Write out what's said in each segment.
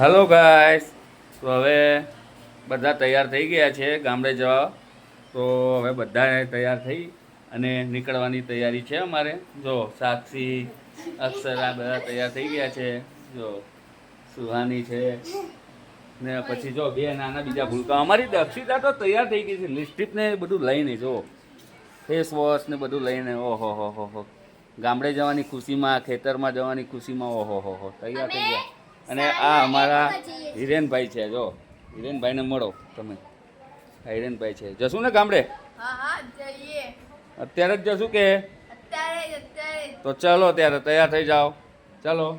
Hello guys તો હવે બધા તૈયાર થઈ ગયા છે ગામડે જવા. તો હવે બધા તૈયાર થઈ અને નીકળવાની તૈયારી છે અમારે. જો સાક્ષી, અક્ષરા બધા તૈયાર થઈ ગયા છે. જો સુહાની છે. ને પછી જો બે નાના બીજા ભૂલકા અમારી દક્ષિતા તો તૈયાર થઈ ગઈ છે. લિપસ્ટિક ને બધું લઈને જો. ફેસ વોશ ને બધું લઈને. ઓહો હો હો. ગામડે જવાની ખુશીમાં, ખેતરમાં જવાની ખુશીમાં, ઓહો, હો હો. તૈયાર થઈ ગયા. અને આ અમારા હિરેનભાઈ છે જો. હિરેનભાઈને મળો તમે. આ હિરેનભાઈ છે. જશું ને ગામડે? અત્યારે જ જશું કે. તો ચાલો ત્યારે તૈયાર થઈ જાઓ. ચાલો.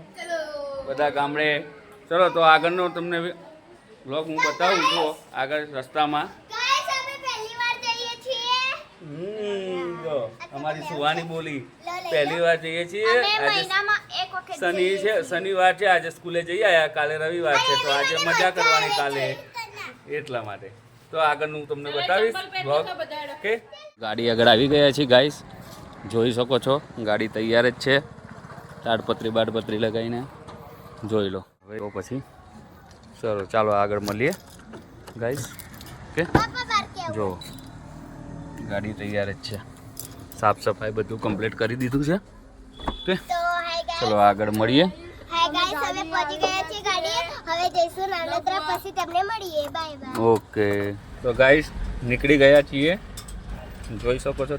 બધા ગામડે. ચલો તો આગળનો તમને બ્લોગ હું બતાવું છું. આગળ રસ્તામાં. અમારી સુવાની બોલી. પહેલી વાર જઈએ છીએ. શનિ છે શનિવાર છે આજે સ્કૂલે જઈ આવ્યા કાલે રવિવાર છે તો આજે મજા કરવાની કાલે. એટલા માટે. તો આગળનું તમને બતાવીશ. Blog okay? ગાડી આગળ આવી ગયા છે ગાઈસ જોઈ શકો છો ગાડી તૈયાર જ છે. તાડપત્રી બાડપત્રી લગાવીને જોઈ લો. હવે તો પછી ચલો ચાલો આગળ મળીએ ગાઈસ ઓકે? પાપા જો ગાડી તૈયાર જ છે. સાફ સફાઈ બધું કમ્પ્લીટ કરી દીધું છે. ગાઈસ ચલો આગળ મળીએ. ઓકે. તો ગાઈસ નીકળી ગયા છીએ. જોઈ શકો છો.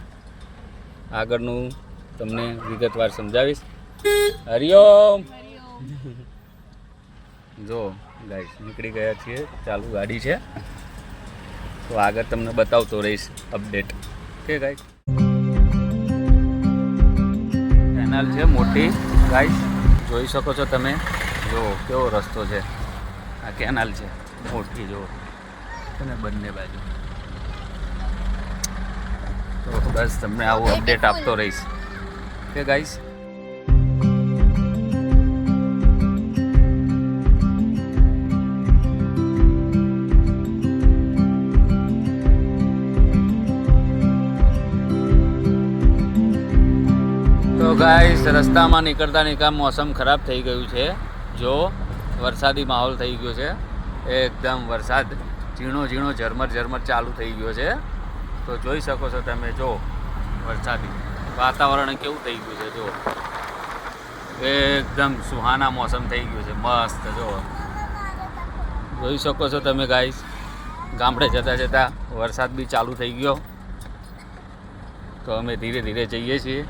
આગળનું તમને વિગતવાર સમજાવીશ. હરિઓમ જો ગાઈસ નીકળી ગયા છીએ. ચાલુ ગાડી છે. તો આગળ તમને બતાવતો રહીશ અપડેટ ઓકે ગાઈસ કેનાલ છે મોટી. ગાઈસ, જોઈ શકો છો તમે. જો, કેવો રસ્તો છે. આ કેનાલ છે. મોટી, જો. અને બંને બાજુ. તો બસ તમને આવું અપડેટ આપતો રહીશ. કે ગાઈસ ગાઈસ, રસ્તામાં નીકળતા નીકળતા મોસમ ખરાબ થઈ ગયું છે. જો, વરસાદી માહોલ થઈ ગયો છે. એકદમ વરસાદ ઝીણો ઝીણો ઝરમર ઝરમર ચાલુ થઈ ગયો છે. તો જોઈ શકો છો તમે, જો, વરસાદી વાતાવરણ કેવું થઈ ગયું છે, જો. એકદમ સુહાના મોસમ થઈ ગયું છે, મસ્ત, જો. જોઈ શકો છો તમે ગાઈસ, ગામડે જતાં જતાં વરસાદ બી ચાલુ થઈ ગયો. તો અમે ધીરે ધીરે જઈએ છીએ.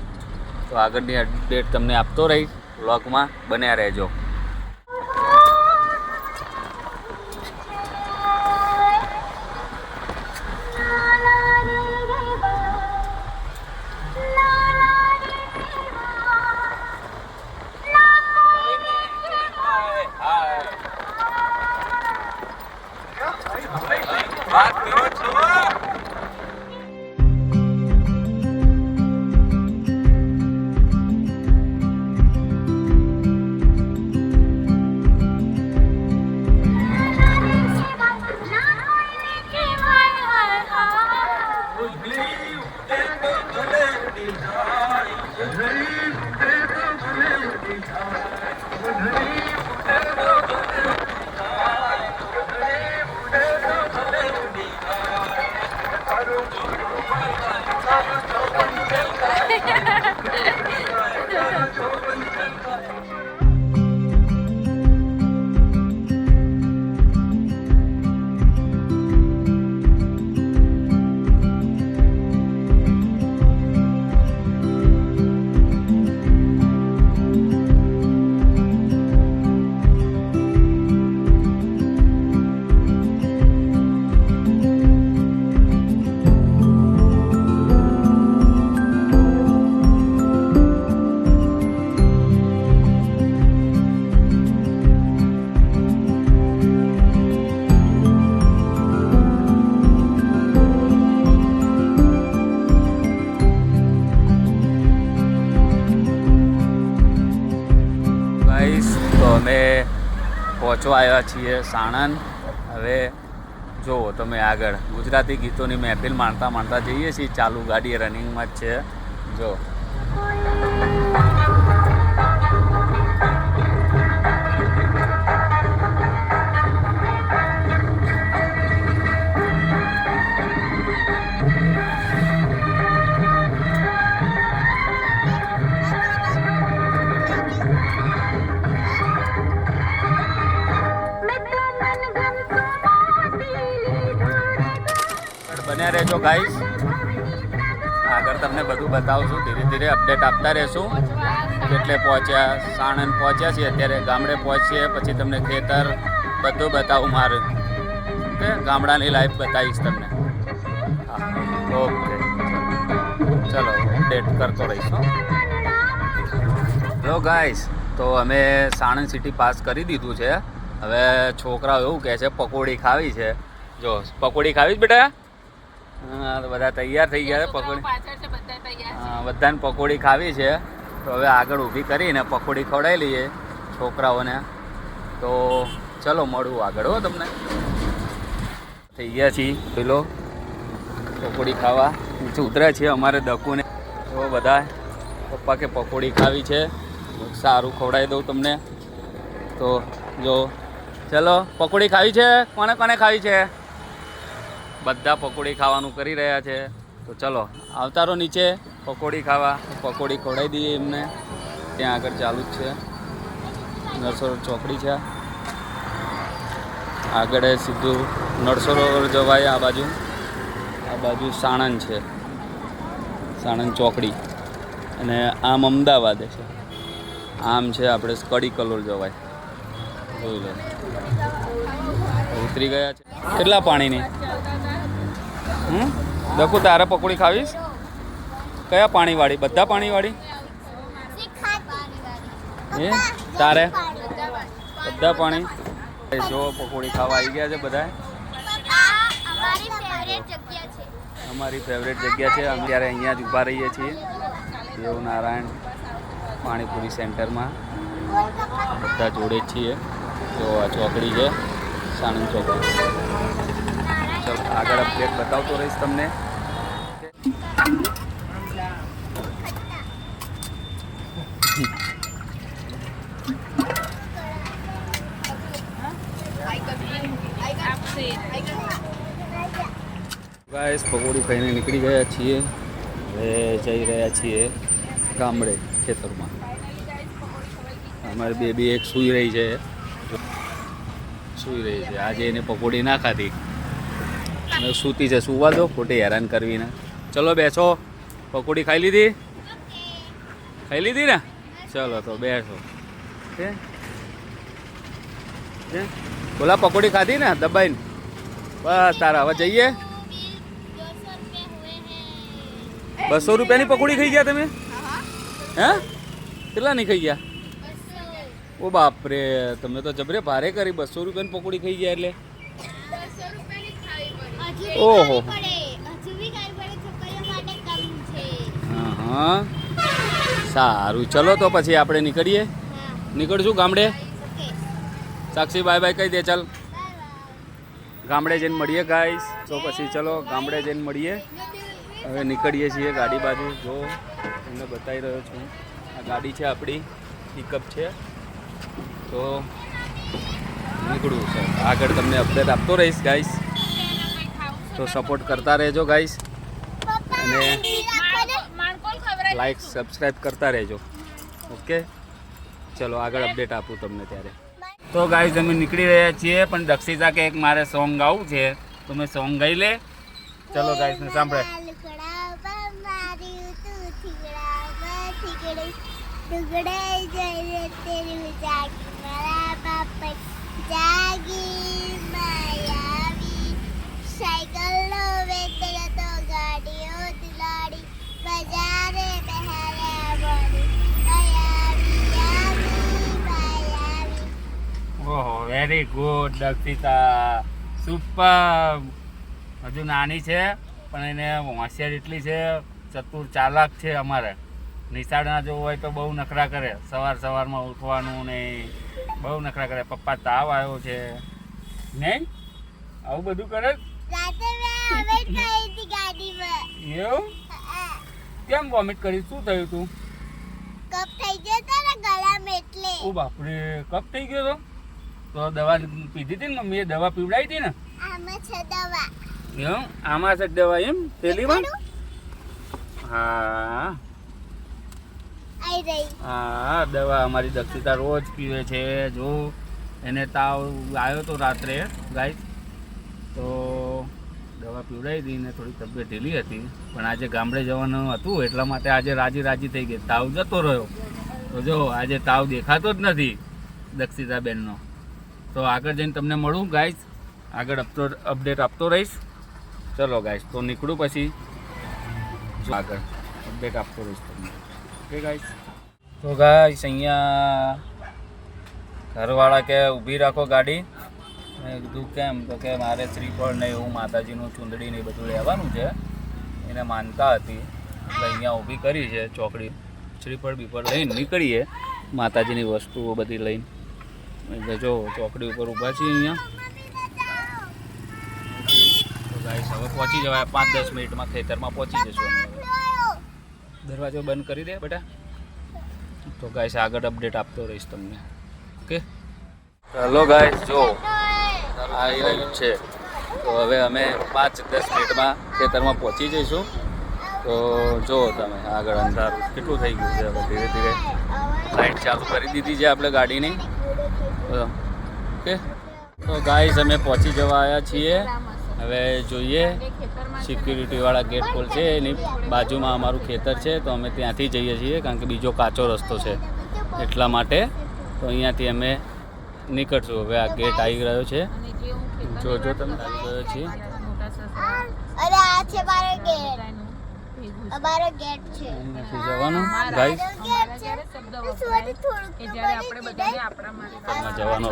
તો આગળની અપડેટ તમને આપતો રહીશ. બ્લોગમાં બન્યા રહેજો. પહોંચવા આવ્યા છીએ સાણંદ. હવે જુઓ તમે આગળ. ગુજરાતી ગીતોની મહેફિલ માણતા માણતા જઈએ છીએ. ચાલુ ગાડી રનિંગમાં જ છે. જો બન્યા રહેજો ગાઈસ આગળ તમને બધું બતાવશું, ધીરે ધીરે અપડેટ આપતા રહેશું. કેટલે પહોંચ્યા, સાણંદ પહોંચ્યા છીએ, અત્યારે ગામડે પહોંચીએ, પછી તમને ખેતર બધું બતાવું મારું. કે ગામડાની લાઈફ બતાવીશ તમને. ઓકે. ચલો અપડેટ કરતો રહીશું. હેલો ગાઈસ તો અમે સાણંદ સિટી પાસ કરી દીધું છે. હવે છોકરાઓ એવું કહે છે પકોડી ખાવી છે. જો પકોડી ખાવી જ બેટા? તો બધા તૈયાર થઈ ગયા છે પકોડી. બધાને પકોડી ખાવી છે. તો હવે આગળ ઊભી કરીને પકોડી ખવડાવી લઈએ છોકરાઓને. તો ચલો મળું આગળ હો તમને. થઈ ગયા છીએ. પેલો પકોડી ખાવા. નીચે ઉતરે છે અમારે દકુને તો બધા પપ્પા કે પકોડી ખાવી છે. સારું ખવડાવી દઉં તમને. તો જો ચલો, પકોડી ખાવી છે? કોને કોને ખાવી છે? બધા પકોડી ખાવાનું કરી રહ્યા છે. તો ચલો, આવતારો નીચે પકોડી ખાવા. પકોડી ખવડાવી દઈએ એમને. ત્યાં આગળ ચાલુ જ છે. નરસોરો ચોકડી છે. આગળ સીધું નરસરોવર જવાય આ બાજુ. આ બાજુ સાણંદ છે. સાણંદ ચોકડી. અને આમ અમદાવાદ છે. આમ છે આપણે કડી કલોલ જવાય. ઉતરી ગયા છે. કેટલા પાણીની? હમ? દકુ તારે પકોડી ખાવીશ? કયા પાણીવાળી? બધા પાણીવાળી? એ તારે? બધા પાણી? જો, પકોડી ખાવા આવી ગયા છે બધા અમારી ફેવરેટ જગ્યા છે. અમે ત્યારે અહીંયા જ ઊભા રહીએ છીએ. દેવનારાયણ પાણીપુરી સેન્ટરમાં. બધા જોડે છીએ. તો આ ચોકડી છે, સાણંદ ચોકડી ચાલો, આગળ અપડેટ બતાવતો રહીશ તમને. ગાઈસ, પકોડી ખાઈને નીકળી ગયા છીએ. હવે જઈ રહ્યા છીએ ગામડે ખેતરમાં. અમારી બેબી એક સૂઈ રહી છે. સૂઈ રહી છે. આજે એને પકોડી ના ખાધી. અને સૂતી છે. સુવા દો. ખોટી હેરાન કરવી ને. ચલો બેસો. પકોડી ખાઈ લીધી? ખાઈ લીધી ને? ચલો તો બેસો? બોલા પકોડી ખાધી ને? દબાઈને. બસ તારા. હવે જઈએ? બસો રૂપિયાની પકોડી ખાઈ ગયા તમે? હે કેટલા નહીં ખાઈ ગયા? ઓ બાપરે તમે તો જબરે ભારે કરી બસો રૂપિયાની પકોડી ખાઈ ગયા એટલે? ઓહો. હજુ બી ખાવી પડે. છોકરીઓ માટે કમ છે. હા હા. સારું. ચલો તો પછી આપણે નીકળીએ. હા. નીકળશું ગામડે? સાક્ષી બાય બાય કહી દે ચાલ. ગામડે જઈને મળીએ ગાઈસ. તો પછી ચલો ગામડે જઈને મળીએ. હવે નીકળીએ છીએ ગાડી બાજુ. જો તમને બતાવી રહ્યો છું. આ ગાડી છે આપણી પિકઅપ છે. તો નીકળવું છે આગળ તમને અપડેટ આપતો રહીશ ગાઈસ તો સપોર્ટ કરતા રહેજો ગાઈસ અને લાઈક સબસ્ક્રાઈબ કરતા રહેજો. ઓકે ચલો, આગળ અપડેટ આપું તમને ત્યારે. તો ગાઈસ અમે નીકળી રહ્યા છીએ, પણ દક્ષિતા કે એક મારે સોંગ ગાવું છે. તો મેં સોંગ ગાઈ લે. ચલો ગાઈસ ને સાંભળે. ટુકડે જઈને તેરી જાગી. મારા બાપા જાગી ઓહો વેરી ગુડ દક્ષિતા. સુપર હજુ નાની છે, પણ એને હોશિયાર એટલી છે, ચતુર ચાલાક છે અમારે. નિશાળના જો હોય તો બહુ નખરા કરે. સવાર સવારમાં ઉઠવાનું ને બહુ નખરા કરે. પપ્પા તાવ આવ્યો છે. નહીં આવું બધું કરે? એવું? કેમ વોમિટ કરી શું થયું તું? કપ થઈ ગયો તો ને ગળામાં એટલે. ઓ બાપરે કપ થઈ ગયો તો? તો દવા પીધી હતી ને મમ્મીએ? દવા પીવડાવી હતી ને? આમાં છે દવા. એમ? આમાં છે દવા એમ? પેલીમાં? હા. હા, દવા અમારી દક્ષિતા રોજ પીવે છે, જો એને તાવ આવ્યો તો રાત્રે ગાય તો દવા પીવડાવી હતી ને થોડી તબિયત ઢીલી હતી, પણ આજે ગામડે જવાનું હતું, એટલા માટે આજે રાજી રાજી થઈ ગઈ. તાવ જતો રહ્યો. તો જો, આજે તાવ દેખાતો જ નથી દક્ષિતા બેનનો. તો આગળ જઈને તમને મળું ગાઈસ આગળ અપતો અપડેટ આપતો રહીશ. ચલો ગાઈસ તો નીકળું પછી. આગળ અપડેટ આપતો રહીશ તમને. ઓકે ગાઈસ તો ગાઈસ અહીંયા ઘરવાળા કે ઊભી રાખો ગાડી. મેં કીધું કેમ? તો કે મારે શ્રીફળ ને એવું માતાજીનું ચૂંદડી ને બધું લેવાનું છે. એને માનતા હતી. એટલે અહીંયા ઊભી કરી છે ચોકડી. શ્રીફળ બીફળ લઈને નીકળીએ. માતાજીની વસ્તુઓ બધી લઈને. જો ચોકડી ઉપર ઊભા છીએ અહીંયા. તો ગાઈસ હવે પહોંચી જવાય. પાંચ દસ મિનિટમાં ખેતરમાં પહોંચી જશું અમે. દરવાજો બંધ કરી દે બેટા. તો ગાઈસ આગળ અપડેટ આપતો રહીશ તમને. ઓકે હેલો ગાઈસ જો, આ ઇવેન્ટ છે. તો હવે અમે પાંચ, દસ મિનિટમાં ખેતરમાં પહોંચી જઈશું. તો જો તમે આગળ અંધારું કેટલું થઈ ગયું છે હવે ધીરે ધીરે. લાઇટ ચાલુ કરી દીધી છે આપણે ગાડીની. ઓકે તો ગાઈસ અમે પહોંચી જવા આવ્યા છીએ. હવે જોઈએ સિક્યુરિટીવાળા ગેટ ખોલશે એની. બાજુમાં અમારું ખેતર છે, તો અમે ત્યાંથી જઈએ છીએ, કારણ કે બીજો કાચો રસ્તો છે. એટલા માટે તો અહીંયાથી અમે નીકળશું. હવે આ ગેટ આવી રહ્યો છે. જોજો તમે, આવી ગયો છીએ છે અમારો ગેટ છે. અહીંયાથી જવાનું? ગાઈસ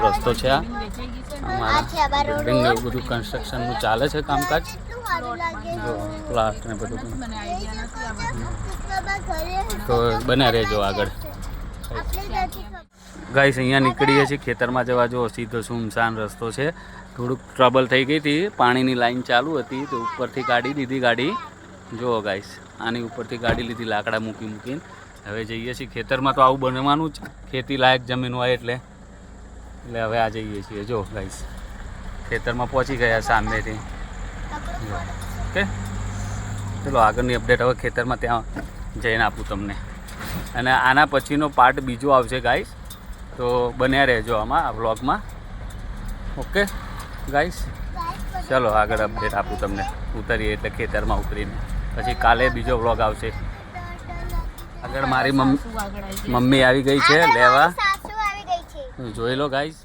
રસ્તો છે આ? અમારા બિલ્ડિંગ એવું બધું કન્સ્ટ્રક્શનનું ચાલે છે કામકાજ? ને બધું તો બને રહેજો આગળ. ગાઈસ અહીંયા નીકળીએ છીએ ખેતરમાં જવા જો સીધો સુમસાન રસ્તો છે. થોડુંક ટ્રબલ થઈ ગઈ હતી પાણીની લાઈન ચાલુ હતી તો ઉપરથી કાઢી દીધી ગાડી. જુઓ ગાઈસ આની ઉપરથી ગાડી લીધી લાકડા મૂકી મૂકીને. હવે જઈએ છીએ ખેતરમાં તો આવું બનવાનું જ ખેતી લાયક જમીન હોય એટલે. એટલે હવે આ જઈએ છીએ જો ગાઈસ ખેતરમાં પહોંચી ગયા સામેથી. ઓકે? ચલો આગળની અપડેટ હવે ખેતરમાં ત્યાં જઈને આપું તમને. અને આના પછીનો પાર્ટ બીજો આવશે ગાઈસ તો બન્યા રહેજો આમાં આ વ્લોગમાં ઓકે? ગાઈસ ચલો આગળ અપડેટ આપું તમને. ઉતરીએ એટલે ખેતરમાં ઉતરીને. પછી કાલે બીજો વ્લોગ આવશે. આગળ મારી મમ્મી મમ્મી આવી ગઈ છે લેવા. જોઈ લો ગાઈસ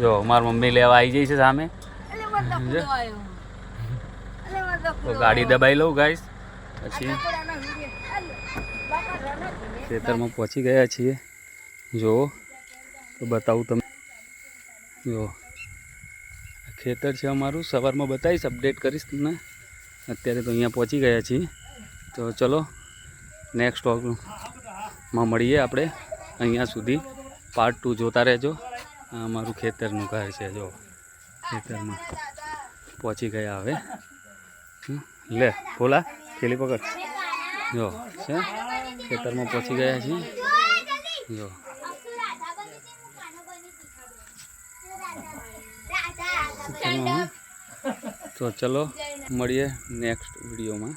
જો મારી મમ્મી લેવા આવી જઈ છે સામે. તો ગાડી દબાઈ લઉં ગાઈસ પછી ખેતરમાં પહોંચી ગયા છીએ. જો તો બતાવું તમને. જો. ખેતર છે અમારું. સવારમાં બતાવીશ અપડેટ કરીશ તમને. અત્યારે તો અહીંયા પહોંચી ગયા છીએ. તો ચલો નેક્સ્ટમાં મળીએ આપણે અહીંયા સુધી. પાર્ટ ટુ જોતા રહેજો. અમારું ખેતરનું ઘર છે, જો. ખેતરમાં પહોંચી ગયા હવે. લે બોલા ખેલી પકડ. જો, છે. ખેતરમાં પહોંચી ગયા છીએ. જો. એમાં તો ચલો મળીએ નેક્સ્ટ વિડીયોમાં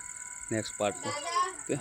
નેક્સ્ટ પાર્ટમાં ઓકે?